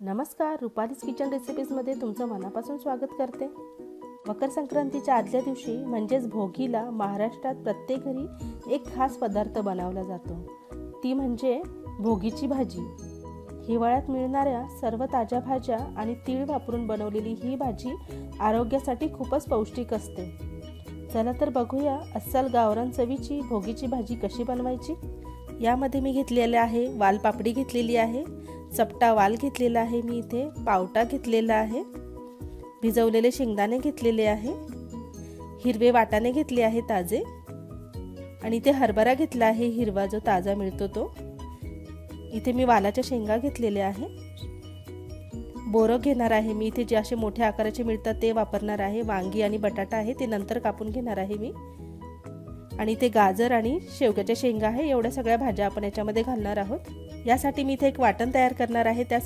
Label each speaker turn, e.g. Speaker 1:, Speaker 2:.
Speaker 1: नमस्कार रुपालीज किचन रेसिपीजमध्ये तुमचं मनापासून स्वागत करते. मकर संक्रांतीच्या आदल्या दिवशी म्हणजेच भोगीला महाराष्ट्रात प्रत्येक घरी एक खास पदार्थ बनवला जातो. ती म्हणजे भोगीची भाजी. हिवाळ्यात मिळणाऱ्या सर्व ताज्या भाज्या आणि तीळ वापरून बनवलेली ही भाजी आरोग्यासाठी खूपच पौष्टिक असते. चला तर बघूया अस्सल गावरान चवीची भोगीची भाजी कशी बनवायची? यामध्ये मी घेतलेले आहे वालपापडी घेतलेली आहे चपटा वाल घेतलेला आहे मी इथे पावटा घेतलेला आहे भिजवलेले शेंगदाणे घेतलेले आहे हिरवे वाटाणे घेतले आहे ताजे आणि इथे हरभरा घेतला आहे हिरवा जो ताजा मिळतो तो. इथे मी वालाच्या शेंगा घेतलेल्या आहे. बोरं घेणार आहे मी. इथे जे असे मोठ्या आकाराचे मिळतात ते वापरणार आहे. वांगी आणि बटाटा आहे ते नंतर कापून घेणार आहे मी. आणि ते गाजर आणि शेवग्याच्या शेंगा आहे एवढ्या सगळ्या भाज्या आपण याच्यामध्ये घालणार आहोत. यासाठी मी इथे एक वाटण तयार करणार आहे त्यासाठी